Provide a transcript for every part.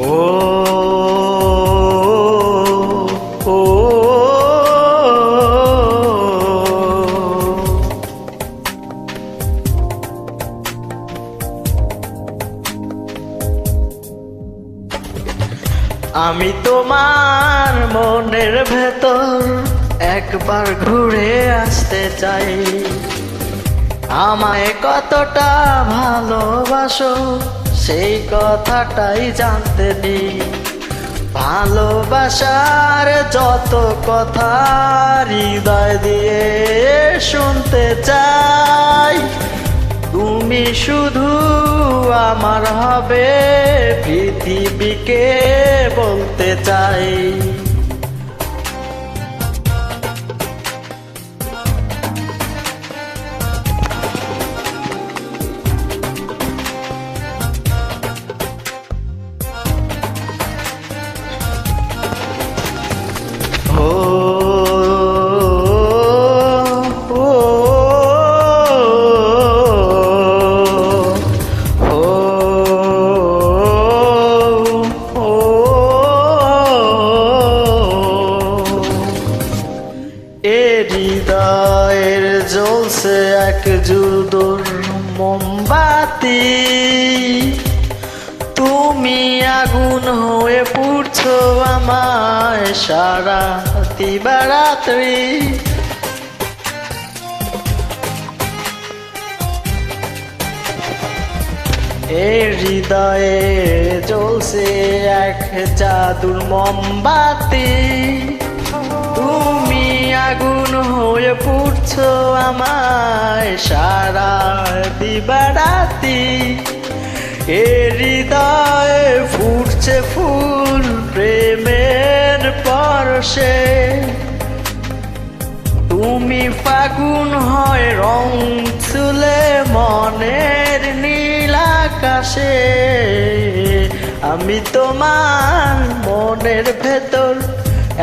ও ও আমি তোমার মনের ভেতর একবার ঘুরে আসতে চাই আমায় কতটা ভালোবাসো সেই কথাটাই জানতে নি। ভালোবাসার যত কথা হৃদয় দিয়ে শুনতে চাই। তুমি শুধু আমার হবে পৃথিবীকে বলতে চাই। হৃদয়ের জ্বলছে এক জুদুর মোমবাতি। তুমি আগুন হয়ে পুড়ছো আমায় সারা দিবারাত্রি এ হৃদয়ে জ্বলছে এক জাদুর মোমবাতি। তুমি আগুন হয়ে পুড়ছো আমায় সারা দিবারাতি এ হৃদয়ে ফুটছে ফুল প্রেমের পরশে তুমি ফাগুন হয় রং তুলে মনের নীল আকাশে। আমি তোমার মনের ভেতর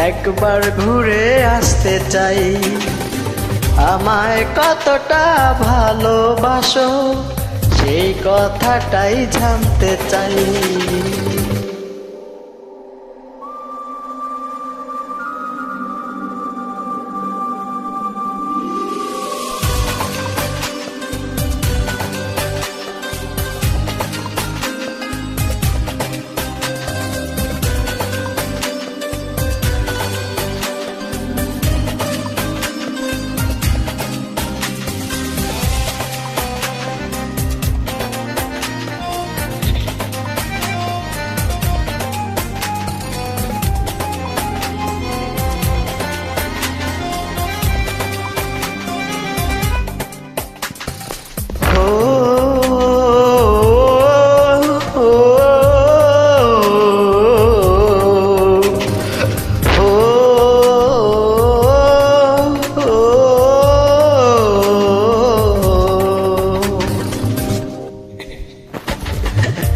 একবার ঘুরে আসতে চাই। আমায় কতটা ভালোবাসো, সেই কথাটাই জানতে চাই।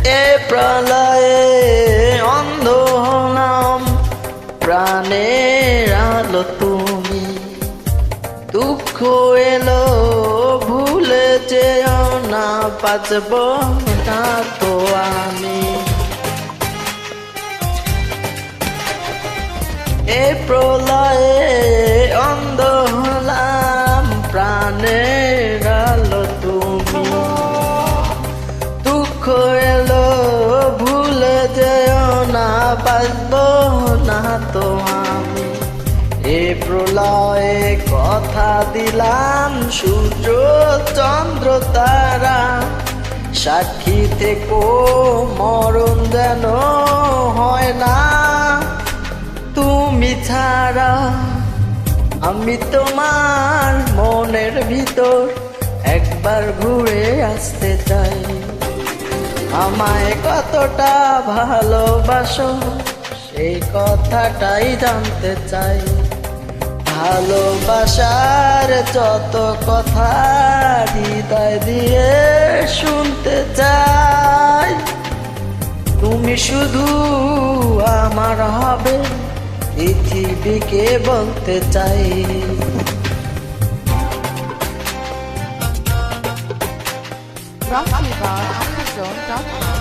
এ প্রলয়ে অন্ধ হলাম প্রাণের আলো তুমি। দুঃখ এলো, ভুলে যেও না বাঁচব না তো আমি। এ প্রলয়ে অন্ধ তো আমি এ প্রলয়ে কথা দিলাম, সূর্য, চন্দ্র, তারা। সাক্ষী থেকো, মরণ যেন হয় না। তুমি ছাড়া আমি তোমার মনের ভিতর একবার ঘুরে আসতে চাই। আমায় কতটা ভালোবাসো? সেই কথাটাই জানতে চাই। ভালোবাসার যত কথা হৃদয় দিয়ে শুনতে চাই। তুমি শুধু আমার হবে, পৃথিবীকে বলতে চাই। By Amazon.com.